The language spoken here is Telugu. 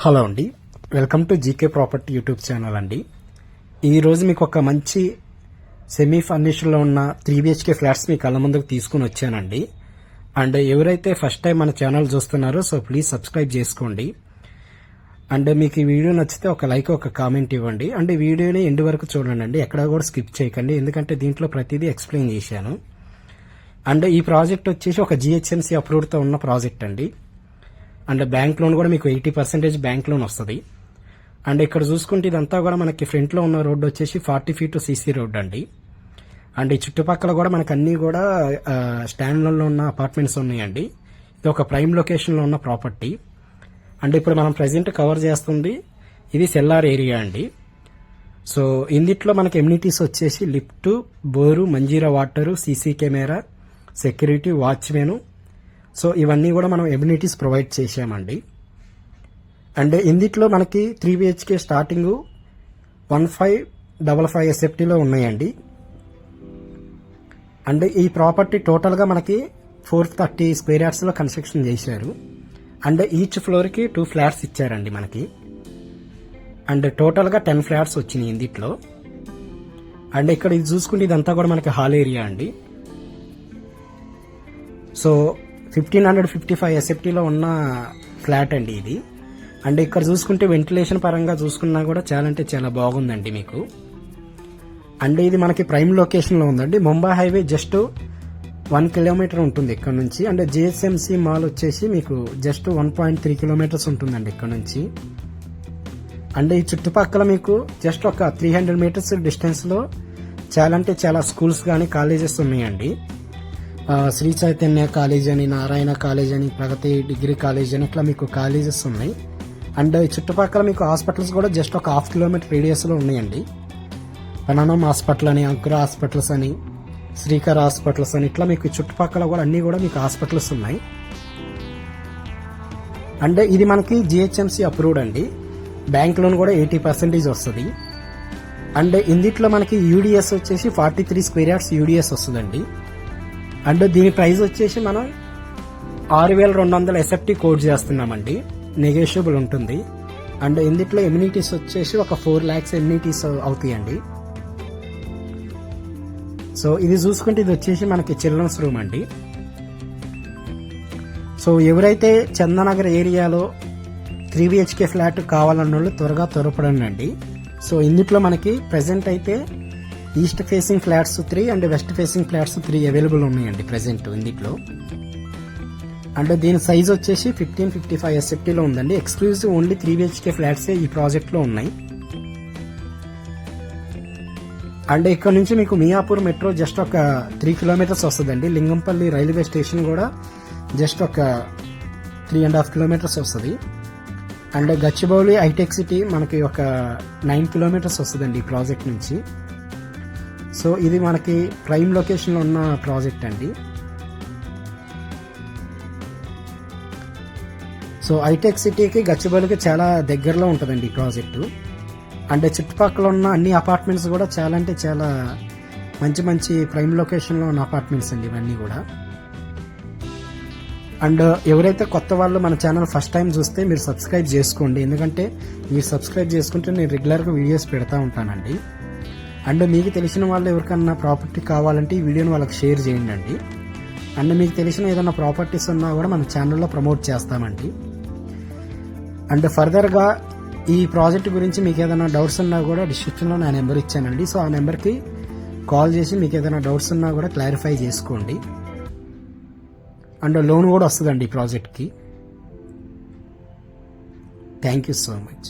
హలో అండి. Welcome to GK property YouTube channel అండి. ఈరోజు మీకు ఒక మంచి సెమీ ఫర్నిషన్లో ఉన్న త్రీ బిహెచ్కే ఫ్లాట్స్ మీ కళ్ళ ముందుకు తీసుకుని వచ్చానండి. అండ్ ఎవరైతే ఫస్ట్ టైం మన ఛానల్ చూస్తున్నారో సో ప్లీజ్ సబ్స్క్రైబ్ చేసుకోండి. అండ్ మీకు ఈ వీడియో నచ్చితే ఒక లైక్ ఒక కామెంట్ ఇవ్వండి. అండ్ ఈ వీడియోని ఎండ్ వరకు చూడండి. ఎక్కడ కూడా స్కిప్ చేయకండి. ఎందుకంటే దీంట్లో ప్రతిదీ ఎక్స్ప్లెయిన్ చేశాను. అండ్ ఈ ప్రాజెక్ట్ వచ్చేసి ఒక జిహెచ్ఎంసీ అప్రూవ్డ్తో ఉన్న ప్రాజెక్ట్ అండి. అండ్ బ్యాంక్ లోన్ కూడా మీకు ఎయిటీ పర్సెంటేజ్ బ్యాంక్ లోన్ వస్తుంది. అండ్ ఇక్కడ చూసుకుంటే ఇదంతా కూడా మనకి ఫ్రంట్లో ఉన్న రోడ్డు వచ్చేసి ఫార్టీ ఫీట్ సీసీ రోడ్ అండి. అండ్ ఈ చుట్టుపక్కల కూడా మనకు అన్ని కూడా స్టాండ్లలో ఉన్న అపార్ట్మెంట్స్ ఉన్నాయండి. ఇది ఒక ప్రైమ్ లొకేషన్లో ఉన్న ప్రాపర్టీ. అండ్ ఇప్పుడు మనం ప్రజెంట్ కవర్ చేస్తుంది ఇది సెల్లార్ ఏరియా అండి. సో ఇందిట్లో మనకి ఎమ్యూనిటీస్ వచ్చేసి lift bore Manjeera water CC camera security watchman so ఇవన్నీ కూడా మనం ఎమ్యూనిటీస్ ప్రొవైడ్ చేసామండి అండ్ ఇందిట్లో మనకి three BHK starting one five double five ఎస్ఎఫ్టీలో ఉన్నాయండి. అండ్ ఈ ప్రాపర్టీ టోటల్గా మనకి ఫోర్ థర్టీ స్క్వేర్ యార్డ్స్లో కన్స్ట్రక్షన్ చేశారు. అండ్ ఈచ్ ఫ్లోర్కి టూ ఫ్లాట్స్ ఇచ్చారండి మనకి. అండ్ టోటల్గా టెన్ ఫ్లాట్స్ వచ్చినాయి ఇందిట్లో. అండ్ ఇక్కడ ఇది చూసుకుంటే ఇదంతా కూడా మనకి హాల్ ఏరియా అండి. So fifteen hundred fifty five ఎస్ఎఫ్టీలో ఉన్న ఫ్లాట్ అండి ఇది. అండ్ ఇక్కడ చూసుకుంటే వెంటిలేషన్ పరంగా చూసుకున్నా కూడా చాలా అంటే చాలా బాగుందండి మీకు. అండ్ ఇది మనకి ప్రైమ్ లొకేషన్లో ఉందండి. Mumbai highway just one kilometer ఉంటుంది ఇక్కడ నుంచి. అంటే జిహెచ్ఎంసి మాల్ వచ్చేసి మీకు just one point three kilometers ఉంటుందండి ఇక్కడ నుంచి. అండ్ ఈ చుట్టుపక్కల మీకు జస్ట్ ఒక త్రీ హండ్రెడ్ మీటర్స్ డిస్టెన్స్లో చాలా అంటే చాలా స్కూల్స్ కానీ కాలేజెస్ ఉన్నాయండి. శ్రీ చైతన్య కాలేజ్ అని నారాయణ కాలేజ్ అని ప్రగతి డిగ్రీ కాలేజ్ అని ఇట్లా మీకు కాలేజెస్ ఉన్నాయి. అండ్ చుట్టుపక్కల మీకు హాస్పిటల్స్ కూడా జస్ట్ ఒక హాఫ్ కిలోమీటర్ రేడియస్లో ఉన్నాయండి. పనానం హాస్పిటల్ అని అంకుర హాస్పిటల్స్ అని శ్రీకర్ హాస్పిటల్స్ అని ఇట్లా మీకు చుట్టుపక్కల కూడా అన్నీ కూడా మీకు హాస్పిటల్స్ ఉన్నాయి. అండ్ ఇది మనకి జిహెచ్ఎంసి అప్రూవ్డ్ అండి. బ్యాంక్ లోన్ కూడా ఎయిటీ పర్సెంటేజ్ వస్తుంది. అండ్ ఇందిట్లో మనకి యూడిఎస్ వచ్చేసి forty three square yards UDS వస్తుందండి. అండ్ దీని ప్రైస్ వచ్చేసి మనం ఆరు వేల రెండు వందల ఎస్ఎఫ్టీ కోడ్ చేస్తున్నామండి. నెగోషియబుల్ ఉంటుంది. అండ్ ఇందిట్లో ఎమ్యూనిటీస్ వచ్చేసి ఒక ఫోర్ ల్యాక్స్ ఎమ్యూనిటీస్ అవుతాయండి. సో ఇది చూసుకుంటే ఇది వచ్చేసి మనకి చిల్డ్రన్స్ రూమ్ అండి. సో ఎవరైతే చందనగర్ ఏరియాలో త్రీ బిహెచ్కే ఫ్లాట్ కావాలన్న వాళ్ళు త్వరగా త్వరపడండి. అండి సో ఇందుట్లో మనకి ప్రెసెంట్ అయితే east facing flats three and west facing flats three available ఉన్నాయండి ప్రెసెంట్ ఇందిట్లో. అండ్ దీని సైజ్ వచ్చేసి ఫిఫ్టీన్ ఫిఫ్టీ ఫైవ్ ఎస్ఎఫ్టీలో ఉందండి. ఎక్స్క్లూజివ్ ఓన్లీ త్రీ బిహెచ్కే ఫ్లాట్సే ఈ ప్రాజెక్ట్లో ఉన్నాయి. అండ్ ఇక్కడ నుంచి మీకు మియాపూర్ మెట్రో జస్ట్ ఒక త్రీ కిలోమీటర్స్ వస్తుందండి. లింగంపల్లి రైల్వే స్టేషన్ కూడా జస్ట్ ఒక త్రీ అండ్ హాఫ్ కిలోమీటర్స్ వస్తుంది. అండ్ గచ్చిబౌలి హైటెక్ సిటీ మనకి ఒక నైన్ కిలోమీటర్స్ వస్తుందండి ఈ ప్రాజెక్ట్ నుంచి. సో ఇది మనకి ప్రైమ్ లొకేషన్లో ఉన్న ప్రాజెక్ట్ అండి. సో హైటెక్ సిటీకి గచ్చిబౌలికి చాలా దగ్గరలో ఉంటుందండి ఈ ప్రాజెక్టు. అండ్ చుట్టుపక్కల ఉన్న అన్ని అపార్ట్మెంట్స్ కూడా చాలా అంటే చాలా మంచి మంచి ప్రైమ్ లొకేషన్లో ఉన్న అపార్ట్మెంట్స్ అండి ఇవన్నీ కూడా. అండ్ ఎవరైతే కొత్త వాళ్ళు మన ఛానల్ ఫస్ట్ టైం చూస్తే మీరు సబ్స్క్రైబ్ చేసుకోండి. ఎందుకంటే మీరు సబ్స్క్రైబ్ చేసుకుంటే నేను రెగ్యులర్గా వీడియోస్ పెడతా ఉంటానండి. అండ్ మీకు తెలిసిన వాళ్ళు ఎవరికన్నా ప్రాపర్టీ కావాలంటే ఈ వీడియోని వాళ్ళకి షేర్ చేయండి అండి. అండ్ మీకు తెలిసిన ఏదైనా ప్రాపర్టీస్ ఉన్నా కూడా మన ఛానల్లో ప్రమోట్ చేస్తామండి. అండ్ ఫర్దర్గా ఈ ప్రాజెక్ట్ గురించి మీకు ఏదైనా డౌట్స్ ఉన్నా కూడా డిస్క్రిప్షన్లో నా నెంబర్ ఇచ్చానండి. సో ఆ నెంబర్కి కాల్ చేసి మీకు ఏదైనా డౌట్స్ ఉన్నా కూడా క్లారిఫై చేసుకోండి. అండ్ లోన్ కూడా వస్తుందండి ఈ ప్రాజెక్ట్కి. Thank you so much